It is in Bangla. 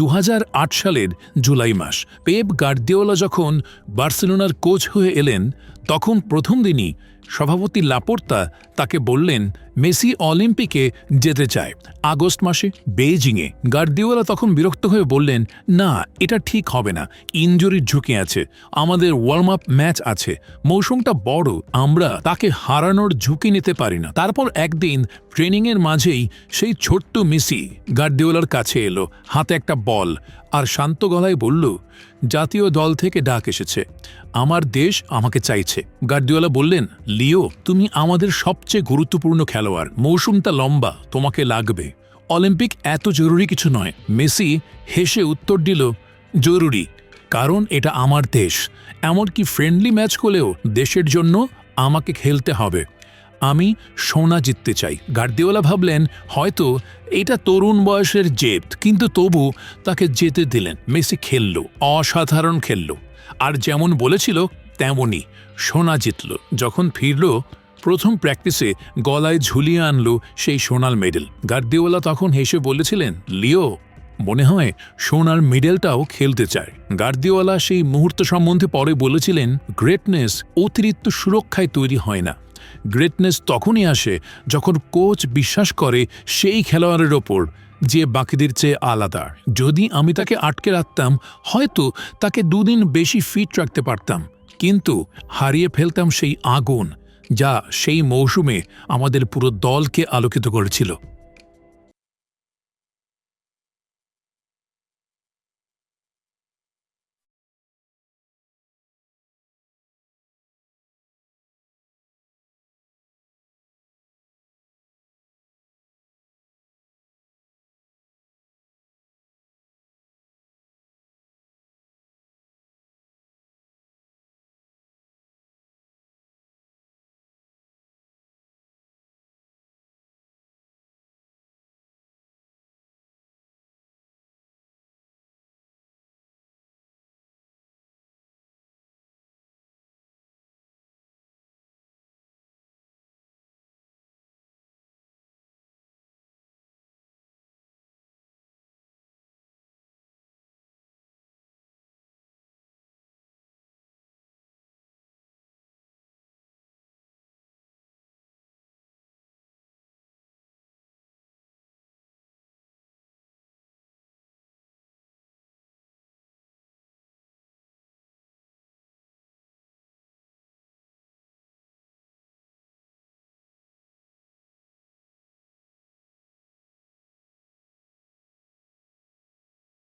দু হাজার আট সালের জুলাই মাস। পেপ গার্দিওলা যখন বার্সেলোনার কোচ হয়ে এলেন, তখন প্রথম দিনই সভাপতি লাপোর্তা তাকে বললেন মেসি অলিম্পিকে যেতে চায়। আগস্ট মাসে বেইজিংয়ে গার্দিওলা তখন বিরক্ত হয়ে বললেন, না, এটা ঠিক হবে না। ইনজুরির ঝুঁকি আছে। আমাদের ওয়ার্ম আপ ম্যাচ আছে। মৌসুমটা বড়। আমরা তাকে হারানোর ঝুঁকি নিতে পারি না। তারপর একদিন ট্রেনিংয়ের মাঝেই সেই ছোট্ট মেসি গার্দিওলার কাছে এলো, হাতে একটা বল, আর শান্ত গলায় বলল, জাতীয় দল থেকে ডাক এসেছে। আমার দেশ আমাকে চাইছে। গার্দিওলা বললেন, লিও, তুমি আমাদের সবচেয়ে গুরুত্বপূর্ণ খেলোয়াড়। মৌসুমটা লম্বা, তোমাকে লাগবে। অলিম্পিক এত জরুরি কিছু নয়। মেসি হেসে উত্তর দিল, জরুরি, কারণ এটা আমার দেশ। এমনকি ফ্রেন্ডলি ম্যাচ হলেও দেশের জন্য আমাকে খেলতে হবে। আমি সোনা জিততে চাই। গার্দিওলা ভাবলেন, হয়তো এটা তরুণ বয়সের জেদ, কিন্তু তবু তাকে যেতে দিলেন। মেসি খেলল, অসাধারণ খেলল। আর যেমন বলেছিল, তেমনই সোনা জিতল। যখন ফিরল প্রথম প্র্যাকটিসে গলায় ঝুলিয়ে আনল সেই সোনাল মেডেল গার্দিওলা তখন হেসে বলেছিলেন, লিও, মনে হয় সোনার মেডেলটাও খেলতে চায়। গার্দিওয়ালা সেই মুহূর্ত সম্বন্ধে পরে বলেছিলেন গ্রেটনেস অতিরিক্ত সুরক্ষায় তৈরি হয় না। গ্রেটনেস তখনই আসে যখন কোচ বিশ্বাস করে সেই খেলোয়াড়ের ওপর, যে বাকিদের চেয়ে আলাদা। যদি আমি তাকে আটকে রাখতাম, হয়তো তাকে দুদিন বেশি ফিট রাখতে পারতাম। কিন্তু হারিয়ে ফেলতাম সেই আগুন যা সেই মৌসুমে আমাদের পুরো দলকে আলোকিত করেছিল।